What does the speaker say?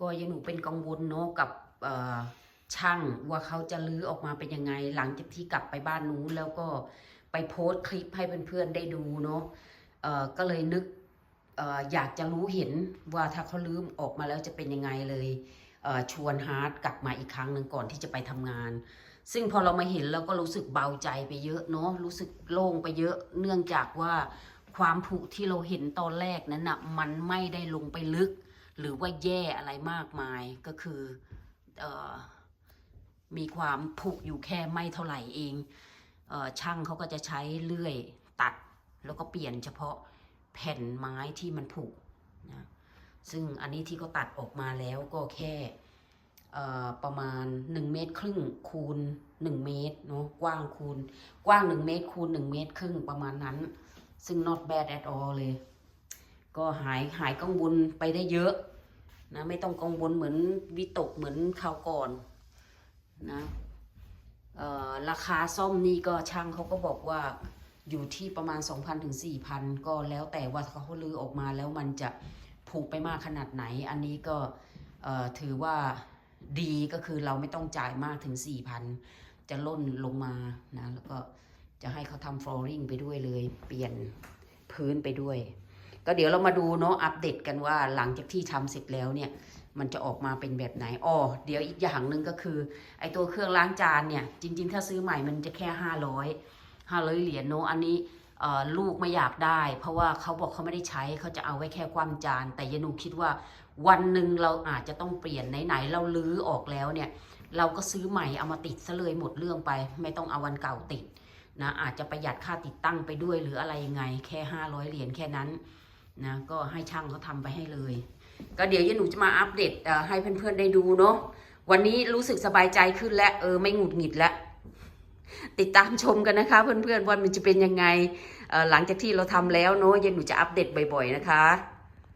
ก็ยังหนูเป็นกังวลเนาะกับช่างว่าเขาจะลื้อออกมาเป็นยังไง หลังจากที่กลับไปบ้านนู้นแล้วก็ไปโพสต์คลิปให้เพื่อนๆได้ดูเนาะก็เลยนึกออยากจะรู้เห็นว่าถ้าเขาลื้อออกมาแล้วจะเป็นยังไงเลยเชวนฮาร์ดกลับมาอีกครั้งหนึ่งก่อนที่จะไปทำงาน ซึ่งพอเรามาเห็นเราก็รู้สึกเบาใจไปเยอะเนาะรู้สึกโล่งไปเยอะ เนื่องจากว่าความผุที่เราเห็นตอนแรกนั้นนะมันไม่ได้ลงไปลึก หรือว่าแย่อะไรมากมายก็คือออมีความผุอยู่แค่ไม่เท่าไหร่เองเออช่างเขาก็จะใช้เลื่อยตัดแล้วก็เปลี่ยนเฉพาะแผ่นไม้ที่มันผุนะซึ่งอันนี้ที่เขาตัดออกมาแล้วก็แค่ประมาณ 1 เมตรครึ่งคูณ 1 เมตรเนาะกว้างคูณ กว้าง 1 เมตรคูณ 1 เมตรครึ่งประมาณนั้น ซึ่ง not bad at all เลย ก็หายหายกังวลไปได้เยอะนะไม่ต้องกังวลเหมือนวิตกเหมือนคราวก่อนนะราคาซ่อมนี่ก็ช่างเขาก็บอกว่าอยู่ที่ประมาณ 2,000ถึง4,000 ก็แล้วแต่ว่าเขาลื้อออกมาแล้วมันจะผูกไปมากขนาดไหน อันนี้ก็ถือว่าดีก็คือเราไม่ต้องจ่ายมากถึง 4,000 จะล่นลงมานะแล้วก็จะให้เขาทำฟลอริงไปด้วยเลย เปลี่ยนพื้นไปด้วย ก็เดี๋ยวเรามาดูเนาะอัปเดตกันว่าหลังจากที่ทำเสร็จแล้วเนี่ยมันจะออกมาเป็นแบบไหนอ๋อเดี๋ยวอีกอย่างหนึ่งก็คือไอตัวเครื่องล้างจานเนี่ยจริง ๆ ถ้าซื้อใหม่มันจะแค่ห้าร้อยห้าร้อยเหรียญเนาะอันนี้ลูกไม่อยากได้ เพราะว่าเขาบอกเขาไม่ได้ใช้เขาจะเอาไว้แค่ความจาน แต่ยานูคิดว่าวันหนึ่งเราอาจจะต้องเปลี่ยนไหนๆเราลื้อออกแล้วเนี่ยเราก็ซื้อใหม่เอามาติดซะเลยหมดเรื่องไป ไม่ต้องเอาวันเก่าติดนะอาจจะประหยัดค่าติดตั้งไปด้วยหรืออะไรยังไงแค่ห้าร้อยเหรียญแค่นั้น นะก็ให้ช่างเขาทำไปให้เลย ก็เดี๋ยวยายหนูจะมาอัปเดตเอ่อให้เพื่อนๆได้ดูเนาะวันนี้รู้สึกสบายใจขึ้นและเออไม่หงุดหงิดแล้วติดตามชมกันนะคะเพื่อนๆว่ามันจะเป็นยังไงเอ่อหลังจากที่เราทำแล้วเนาะยายหนูจะอัปเดตบ่อยๆนะคะ